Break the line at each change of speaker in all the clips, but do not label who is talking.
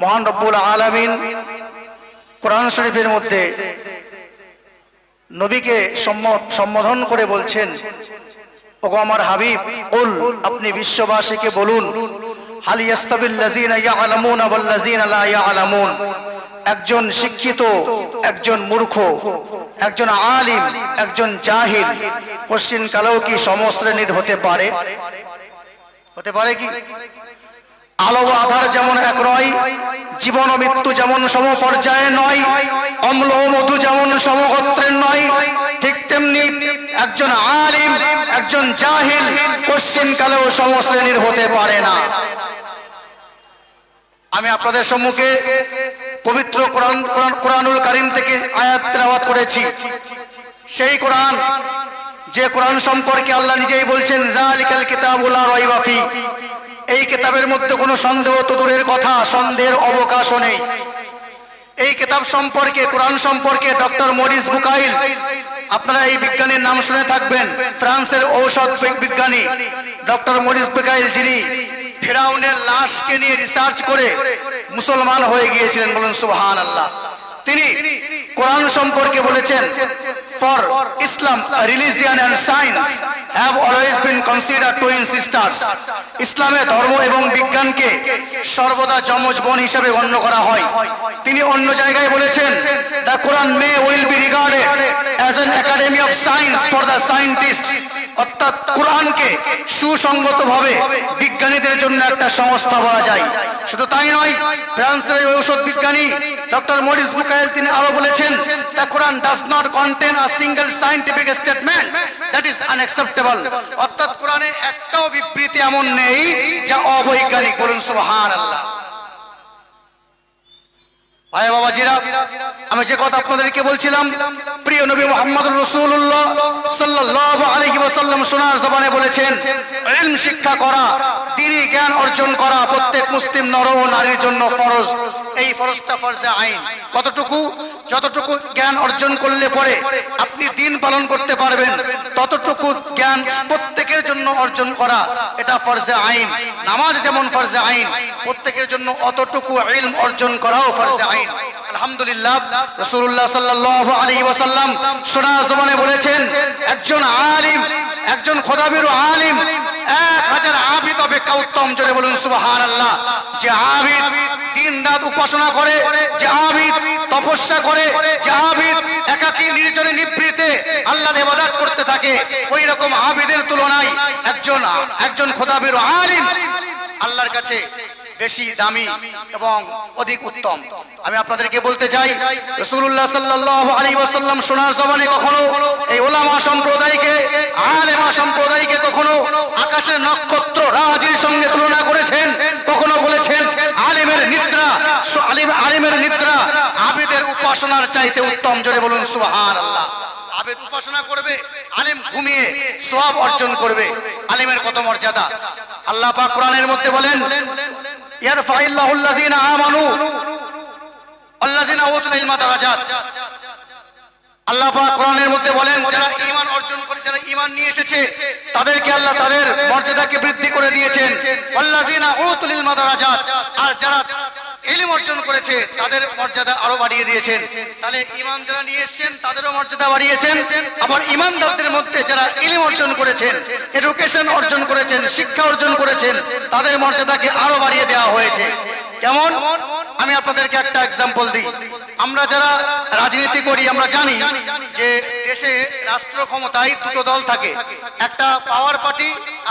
মহান রব্বুল আলামিন কোরআন শরীফের মধ্যে নবীকে সম্বোধন করে বলছেন, ওগো আমার হাবিব উল আপনি বিশ্ববাসীকে বলুন একজন শিক্ষিত, একজন মূর্খ, একজন আলিম, একজন জাহিল পশ্চিম কালেও কি সমশ্রেণীর হতে পারে? হতে পারে কি? আলো আধার যেমন এক নয়, জীবন মৃত্যু যেমন সমপর্যায়ে নয়, অম্ল মধু যেমন সমগোত্রের নয়, ঠিক তেমনি একজন আলিম, একজন জাহিল পশ্চিম কালেও সমশ্রেণীর হতে পারে না। আমি আপনাদের সম্মুখে পবিত্র কোরআন, কোরআন- কোরআনুল কারিম থেকে আয়াত তেলাওয়াত করেছি। সেই কোরআন, যে কোরআন সম্পর্কে আল্লাহ নিজেই বলছেন জালিকাল কিতাবুল লা রাইবা ফি। এই কেতাবের মধ্যে কোনো সন্দেহ তো দূরের কথা, সন্দেহের অবকাশও নেই। এই কেতাব সম্পর্কে, কোরআন সম্পর্কে ডক্টর মরিস বুকাইল, আপনারা এই বিজ্ঞানীর নাম শুনে থাকবেন, ফ্রান্সের ঔষধ বিজ্ঞানী ডক্টর মরিস বুকাইল, যিনি ফেরাউনের লাশকে নিয়ে রিসার্চ করে মুসলমান হয়ে গিয়েছিলেন বলুন সুবহান আল্লাহ তিনি কোরআন সম্পর্কে বলেছেন for Islam religion and science have always been consider twin sisters ইসলামে ধর্ম এবং বিজ্ঞানকে সর্বদা যমজ বোন হিসেবে গণ্য করা হয়। তিনি অন্য জায়গায় বলেছেন the Quran may will be regarded as an academy of science for the scientist অর্থাৎ কোরআনকে সুসঙ্গতভাবে বিজ্ঞানীদের জন্য একটা সংস্থা বলা যায়। শুধু তাই নয়, ফ্রান্সের ঔষধ বিজ্ঞানী ডক্টর মরিস বুকায়েল তিনি আরও বলেছেন, the Quran does not contain a single scientific statement that is unacceptable. অর্থাৎ কোরআনে একটাও বিবৃতি এমন নেই যা অবৈজ্ঞানিক বলুন, সুবহানাল্লাহ। ভাই বাবাজিরা, আমি যে কথা আপনাদেরকে বলছিলাম, প্রিয় নবী মোহাম্মদ রসুল্লাহ সাল্লাহ আলাইহি ওয়াসাল্লাম সোনার জবানে বলেছেন, ইলম শিক্ষা করা তিনি জ্ঞান অর্জন করা প্রত্যেক মুসলিম নর ও নারীর জন্য ফরজ। এই ফরজটা ফরজে আইন। কতটুকু? যতটুকু জ্ঞান অর্জন করলে পরে আপনি দিন পালন করতে পারবেন, ততটুকু জ্ঞান প্রত্যেকের জন্য অর্জন করা, এটা ফরজে আইন। নামাজ যেমন ফরজে আইন, প্রত্যেকের জন্য অতটুকু ইলম অর্জন করাও ফরজে আইন। আলহামদুলিল্লাহ ওয়াসাল্লাম সোনা বলেছেন, একজন আলিম, একজন খোদাবির আলিম, এক হাজার আবিদ অপেক্ষা উত্তম জোরে বলুন যে আবিদ দিন রাত উপাসনা করে, যে আবিদ তপস্যা করে, যে আবিদ একাকী নির্জনে নিবৃতে আল্লাহ নেবাদাত করতে থাকে, ওই রকম আবিদের তুলনায় একজন একজন খোদাবির আলিম আল্লাহর কাছে বেশি দামি এবং অধিক উত্তম। আমি আপনাদেরকে বলতে চাই, রাসূলুল্লাহ সাল্লাল্লাহু আলাইহি ওয়াসাল্লাম সোনার জবানে কখনো এই ওলামা সম্প্রদায়কে, আলেমা সম্প্রদায়কে কখনো আকাশের নক্ষত্র রাজির সঙ্গে তুলনা করেছেন? কখনো বলেছেন, আলেমের নিদ্রা আলিম, আলেমের নিদ্রা আবিদের উপাসনার চাইতে উত্তম? জোরে বলুন, সুবহানাল্লাহ। আবেদ উপাসনা করবে, আলেম ঘুমিয়ে সওয়াব অর্জন করবে। আলেমের কত মর্যাদা? আল্লাহ কোরআনের মধ্যে বলেন পাক কোরআনের মধ্যে বলেন, যারা ঈমান অর্জন করে, যারা ঈমান নিয়ে এসেছে, তাদেরকে আল্লাহ তাদের মর্যাদাকে বৃদ্ধি করে দিয়েছেন। আল্লাযীনা উতুল ইলমা দারাজাত। আর যারা ইলম অর্জন করেছে, তাদের মর্যাদা আরও বাড়িয়ে দিয়েছেন। তাহলে ঈমান যারা নিয়ে এসেছেন, তাদেরও মর্যাদা বাড়িয়েছেন। আবার ঈমানদারদের মধ্যে যারা ইলিম অর্জন করেছেন এডুকেশন অর্জন করেছেন, শিক্ষা অর্জন করেছেন, তাদের মর্যাদাকে আরও বাড়িয়ে দেওয়া হয়েছে। কেমন? আমি আপনাদেরকে একটা এক্সাম্পল দিই। আমরা যারা রাজনীতি করি, আমরা জানি যে দেশে রাষ্ট্র ক্ষমতায় দুটো দল থাকে। একটা পাওয়ার পার্টি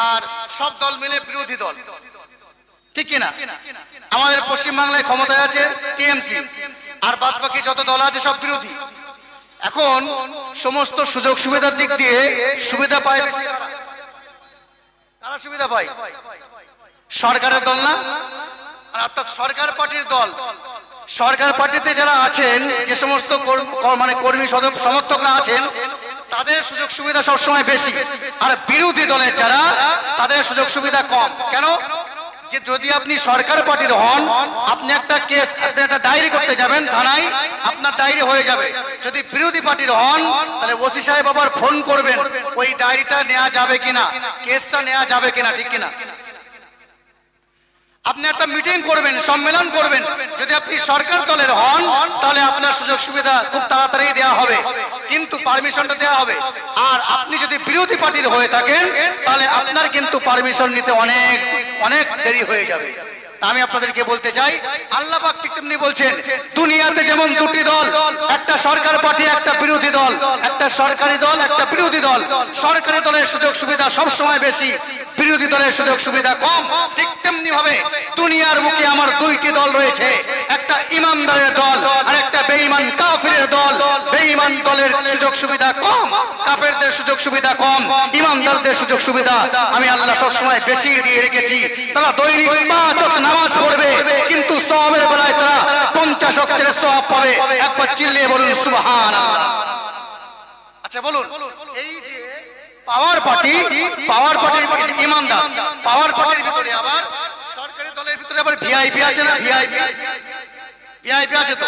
আর সব দল মিলে বিরোধী দল। ঠিক কিনা? আমাদের পশ্চিমবাংলায় ক্ষমতায় আছে টিএমসি। আর বাদ বাকি যত দল আছে সব বিরোধী। এখন সমস্ত সুযোগ সুবিধার দিক দিয়ে সুবিধা পায়? কারা? সুবিধা পায়? সরকারের দল না? আর অর্থাৎ সরকার পার্টির দল। সরকার পার্টিতে যারা আছেন, যে সমস্ত মানে কর্মী সমর্থকরা আছেন, তাদের সুযোগ সুবিধা সবসময় বেশি। আর বিরোধী দলের যারা, তাদের সুযোগ সুবিধা কম। কেন? যে যদি আপনি সরকার পার্টির হন, আপনি একটা কেস, আপনি একটা ডায়েরি করতে যাবেন থানায়, আপনার ডায়েরি হয়ে যাবে। যদি বিরোধী পার্টির হন, তাহলে ওসি সাহেব আবার ফোন করবেন, ওই ডায়েরিটা নেওয়া যাবে কিনা, কেসটা নেওয়া যাবে কিনা, ঠিক কিনা? আপনি একটা মিটিং করবেন, সম্মেলন করবেন। যদি আপনি সরকার দলের হন, তাহলে আপনার সুযোগ সুবিধা খুব তাড়াতাড়ি দেওয়া হবে। কিন্তু পারমিশনটা দেওয়া হবে। আর আপনি যদি বিরোধী পার্টির হয়ে থাকেন, তাহলে আপনার কিন্তু পারমিশন নিতে অনেক অনেক দেরি হয়ে যাবে। আমি আপনাদেরকে বলতে চাই, আল্লাহ তেমনি বলছেন, দুনিয়াতে যেমন দুটি দল, একটা সরকার পার্টি, একটা বিরোধী দল, একটা সরকারি দল, একটা বিরোধী দল। সরকারি দলের সুযোগ সুবিধা সব সময় বেশি, বিরোধী দলের সুযোগ সুবিধা কম। ঠিক তেমনি ভাবে দুনিয়ার বুকে আমার দুইটি দল রয়েছে, একটা ইমানদারের দল আর একটা বেঈমান কাফিরের দল। বেঈমান দলের সুযোগ সুবিধা কম, কাফেরদের সুযোগ সুবিধা কম, ইমানদারদের সুযোগ সুবিধা আমি আল্লাহ সবসময় বেশি দিয়ে রেখেছি। তারা দৈনিক পাঁচ নামাজ পড়বে, কিন্তু সবের বেলায় তারা পঞ্চাশ অক্ষরের সব পাবে। একবার চিল্লিয়ে বলুন সুবহান আচ্ছা বলুন, এই যে পাওয়ার পার্টি পাওয়ার পার্টির ইমানদার পাওয়ার পার্টির ভিতরে আবার সরকারি দলের ভিতরে আবার ভিআইপি আছে না? ভিআইপি ভিআইপি আছে তো?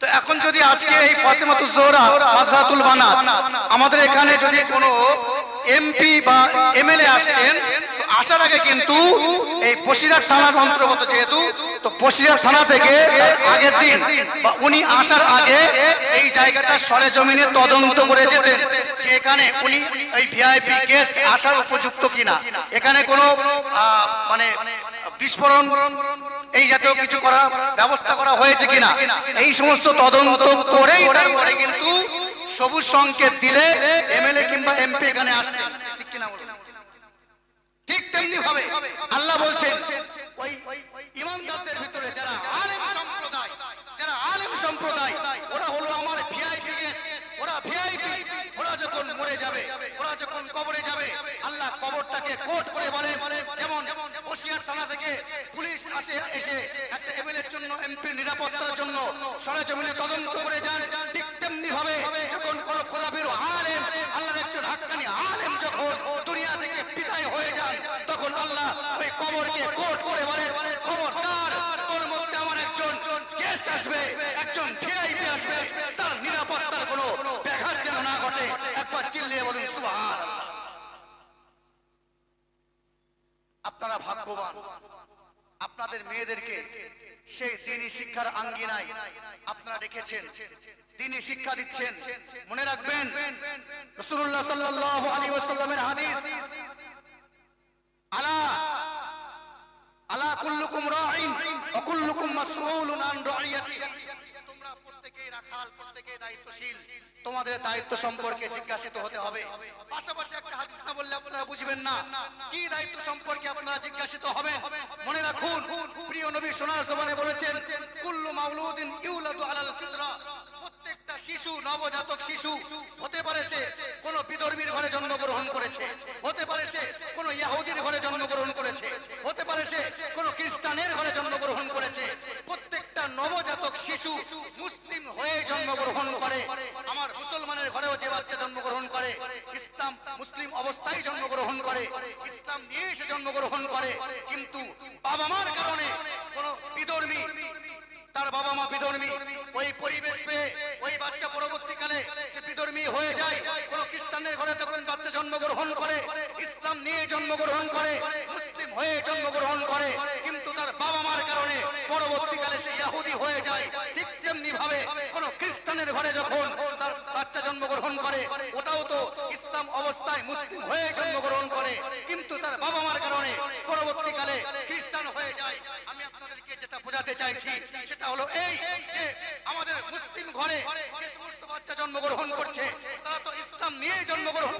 তো এখন যদি আজকে এই জোহরা মাসাতুল বানাত আমাদের এখানে যদি কোনো এমপি বা এমএলএ আসেন আসার আগে কিন্তু এই বসিরহাট থানার অন্তর্গত যেহেতু, তো বসিরহাট থানা থেকে আগের দিন বা উনি আসার আগে এই জায়গাটা সরে জমিনে তদন্ত করে যেতেন যে এখানে উনি এই ভিআইপি গেস্ট আসার উপযুক্ত কিনা এখানে কোনো মানে বিস্ফোরণ, এই জাতীয় কিছু করা ব্যবস্থা করা হয়েছে কিনা, এই সমস্ত তদন্ত করেই তারপরে কিন্তু সবুজ সংকেত দিলে এমএলএ কিংবা এমপি এখানে আসতে? ঠিক তেমনি ভাবে আল্লাহ বলছেন, ওই ইমানদারদের ভিতরে যারা আলেম সম্প্রদায়, যারা আলেম সম্প্রদায়, ওরা হলো আমার ভিআইপি ওরা ভিআইপি ওরা যখন মরে যাবে, ওরা যখন কবরে যাবে, আল্লাহ কবরটাকে কোট করে যেমন থানা থেকে পুলিশ আসে, এসে একটা এমএলএর জন্য নিরাপত্তার জন্য সরেজমিনে তদন্ত করে যান। ঠিক তেমনি ভাবে যখন কোন খোদাবির আলেম, আল্লাহর একজন হাক্কানি আলেম যখন দুনিয়া থেকে তখন আল্লাহ, ওই কবরকে কোট করে বলে, খবরদার, তোর মধ্যে আমার একজন গেস্ট আসবে, একজন ভিআইপি আসবে। তার নিরাপত্তার কোনো ব্যাঘাত যেন না ঘটে। একবার চিল্লিয়ে বলুন সুবহান আপনারা ভাগ্যবান। আপনাদের মেয়েদেরকে সেই দিনই শিক্ষার আঙ্গিনায় আপনারা রেখেছেন দিনই শিক্ষা দিচ্ছেন। মনে রাখবেন, রাসূলুল্লাহ সাল্লাল্লাহু আলাইহি ওয়াসাল্লামের হাদিস আলা আলা কুল্লুকুম রাঈন ওয়া কুল্লুকুম মাসউলুন আন তোমরা প্রত্যেকেই রাখাল, প্রত্যেকেই দায়িত্বশীল। তোমাদের দায়িত্ব সম্পর্কে জিজ্ঞাসিত হতে হবে। পাশাপাশি একটা হাদিস না বললে আপনারা বুঝবেন না। কি দায়িত্ব সম্পর্কে আপনারা জিজ্ঞাসিত হবেন? মনে রাখুন, প্রিয় নবী সোনার জবানে বলেছেন, কুল্লু মাউলুদিন ইউলাদু আলাল ফিতরা। শিশু, নবজাতক শিশু, হতে পারে সে কোন বিধর্মীর ঘরে জন্মগ্রহণ করেছে, হতে পারে সে কোন ইহুদির ঘরে জন্মগ্রহণ করেছে, হতে পারে সে কোন খ্রিস্টানের ঘরে জন্মগ্রহণ করেছে। প্রত্যেকটা নবজাতক শিশু মুসলিম হয়ে জন্মগ্রহণ করে, আমার মুসলমানের ঘরেও যে বাচ্চা জন্মগ্রহণ করে, ইসলাম মুসলিম অবস্থায় জন্মগ্রহণ করে, ইসলাম নিয়ে এসে জন্মগ্রহণ করে, কিন্তু বাবা মার কারণে কোন বিধর্মী তার বাবা মা বিধর্মী, ওই পরিবেশ পেয়ে ওই বাচ্চা পরবর্তীকালে সে বিধর্মী হয়ে যায়। কোন খ্রিস্টানের ঘরে তখন বাচ্চা জন্মগ্রহণ করে, ইসলাম নিয়ে জন্মগ্রহণ করে, মুসলিম হয়ে জন্মগ্রহণ করে, কিন্তু তার বাবা মার কারণে পরবর্তীকালে সে ইয়াহুদি হয়ে যায়। তেমনি ভাবে কোন খ্রিস্টানের ঘরে যখন তার বাচ্চা জন্মগ্রহণ করে, ওটাও তো ইসলাম অবস্থায় মুসলিম হয়ে জন্মগ্রহণ করে। কিন্তু তার বাবা মার কারণে পরবর্তীকালে খ্রিস্টান হয়ে যায়। আমি আপনাদেরকে যেটা বোঝাতে চাইছি, সেটা হলো এই যে আমাদের মুসলিম ঘরে যে সমস্ত বাচ্চা জন্মগ্রহণ করছে, তারা তো ইসলাম নিয়ে জন্মগ্রহণ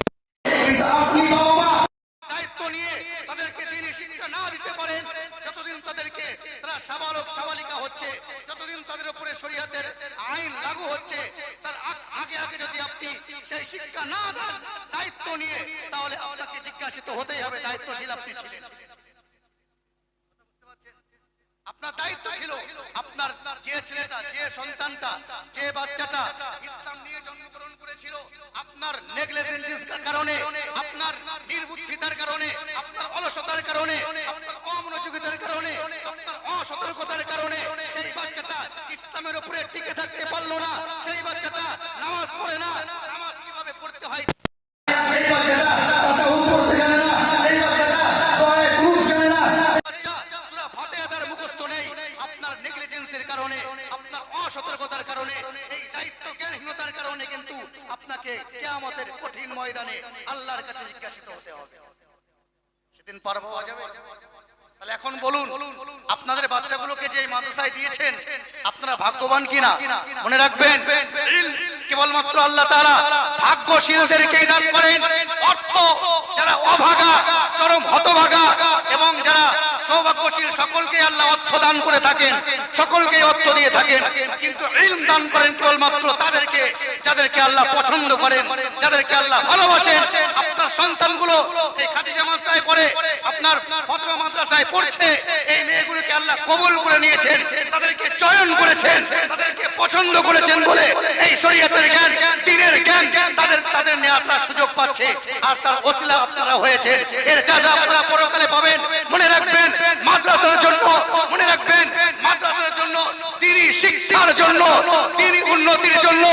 আপনি বাবা দায়িত্ব নিয়ে তাদেরকে দিনই শিক্ষা না দিতে পারেন, যতদিন তাদেরকে তারা সাবালক, সাবালিকা হচ্ছে, যতদিন তাদের শরীয়তের আইন লাগু হচ্ছে, তার আগে আগে যদি আপনি সেই শিক্ষা না দেন, দায়িত্ব নিয়ে, তাহলে আপনাকে জিজ্ঞাসিত হতেই হবে, দায়িত্বশীল আপনি ছিলেন। আপনার দায়িত্ব ছিল আপনার যে ছেলেটা, যে সন্তানটা, যে বাচ্চাটা ইসলাম নিয়ে করেছিল আপনার নেগলিজেন্সের কারণে, আপনার নির্বুদ্ধিতার কারণে, আপনার অলসতার কারণে, আপনার অমনোযোগিতার কারণে, আপনার অসতর্কতার কারণে সেই বাচ্চাটা ইসলামের উপরে টিকে থাকতে পারল না, সেই বাচ্চাটা নামাজ পড়ে না ভাগ্যবান কিনা? মনে রাখবেন, কেবলমাত্র আল্লাহ তারা ভাগ্যশীলদেরকে দান করেন। অর্থ যারা অভাগা, চরম হতভাগা এবং যারা সৌভাগ্যশীল সকলকে আল্লাহ অর্থ দান করে থাকেন, সকলকে অর্থ দিয়ে থাকেন। কিন্তু ইলম দান করেন কেবলমাত্র তাদেরকে, যাদেরকে আল্লাহ পছন্দ করেন, যাদেরকে আল্লাহ ভালোবাসেন। আপনার সন্তানগুলো এই খাদিজা মাদ্রাসায় পড়ে, আপনার ফতোয়া মাদ্রাসায় পড়ছে, এই মেয়েগুলোকে আল্লাহ কবুল করে নিয়েছেন, তাদেরকে চয়ন করেছেন, তাদেরকে পছন্দ করেছেন বলে এই শরীয়তের জ্ঞান, দিনের জ্ঞান, তাদের তাদের নেওয়ার সুযোগ পাচ্ছে। আর তার ওসিলা আপনারা হয়েছে। এর যাজা আপনারা পরকালে পাবেন, মনে রাখবেন মাদ্রাসার জন্য মনে রাখবেন, মাদ্রাসার জন্য তিনি শিক্ষার জন্য, তিনি উন্নতির জন্য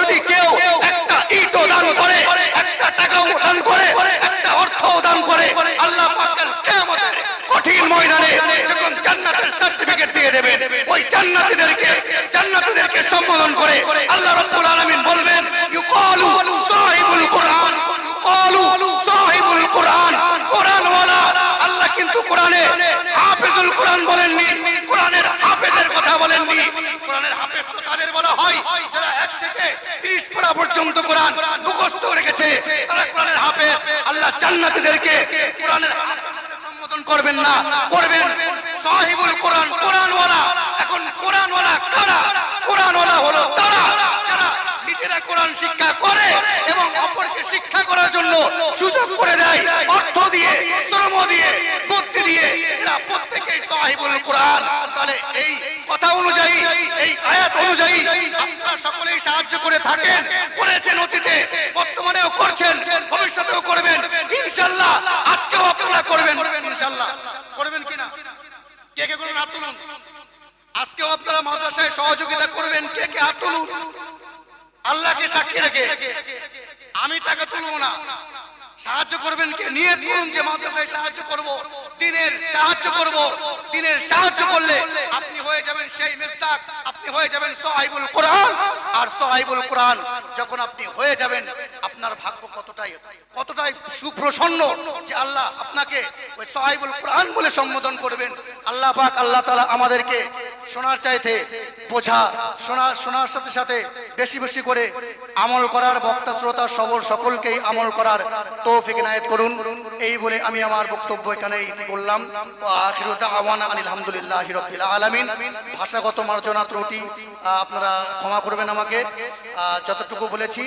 যদি কেউ একটা ইটও দান করে, একটা টাকাও দান করে, একটা অর্থও দান করে, আল্লাহ পাকের কিয়ামতের কঠিন ময়দানে যখন জান্নাতের সার্টিফিকেট দিয়ে দেবেন, ওই জান্নাতীদেরকে জান্নাতীদেরকে সম্বোধন করে আল্লাহ রাব্বুল আলামিন বলবেন, ইউকালু কোরআন বলেননি, কোরআনের হাফেজের কথা বলেননি। কোরআনের হাফেজ তো তাদের বলা হয়, যারা এক থেকে 30 পড়া পর্যন্ত কোরআন মুখস্থ রেখেছে, তারা কোরআনের হাফেজ। আল্লাহ জান্নাতীদেরকে কোরআনের সম্বোধন করবেন না, করবেন সাহিবুল কোরআন, কোরআনওয়ালা। এখন কোরআনওয়ালা কারা? কোরআনওয়ালা হলো তারা, যারা নিজেরা কোরআন শিক্ষা করে এবং অপরকে শিক্ষা করার জন্য সুযোগ করে দেয়, অর্থ দিয়ে শ্রম দিয়ে বুদ্ধি দিয়ে এরা প্রত্যেকেই সাহিবুল কোরআন। তাহলে এই কথা অনুযায়ী, এই আয়াত অনুযায়ী আপনারা সকলেই সাহায্য করে থাকেন, করেছেন অতীতে, বর্তমানেও করছেন, ভবিষ্যতেও করবেন। ইনশাল্লাহ আজকেও আপনারা করবেন। ইনশাল্লাহ করবেন কিনা কে কে করবেন? হাত তুলুন। আজকেও আপনারা মাদ্রাসায় সহযোগিতা করবেন। কে কে হাত তুলুন? আল্লাহকে সাক্ষী রেখে। আমি টাকা তুলবো না। সাহায্য করবেন কে? নিয়ে করুন যে মাদ্রাসায় সাহায্য করব। দিনের সাহায্য করব। দিনের সাহায্য করলে আপনি হয়ে যাবেন সেই মিস্তাক আপনি হয়ে যাবেন সাহিবুল কোরআন। আর সাহিবুল কোরআন যখন আপনি হয়ে যাবেন, আপনার ভাগ্য কতটাই কতটাই সুপ্রসন্ন যে আল্লাহ আপনাকে ওই সাহিবুল কোরআন বলে সম্বোধন করবেন। আল্লাহ পাক, আল্লাহ তালা আমাদেরকে শোনার চাইতে বোঝা শোনার শোনার সাথে সাথে বেশি বেশি করে আমল করার বক্তা, শ্রোতা সবল সকলকেই আমল করার তৌফিক নায়েত করুন। এই বলে আমি আমার বক্তব্য এখানে ইতি করলাম। আলহামদুলিল্লাহ আলমিন। ভাষাগত মার্জনা ত্রুটি আপনারা ক্ষমা করবেন আমাকে। যতটুকু বলেছি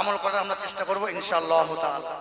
আমল করার আমরা চেষ্টা করব ইনশাআল্লাহ তাআলা।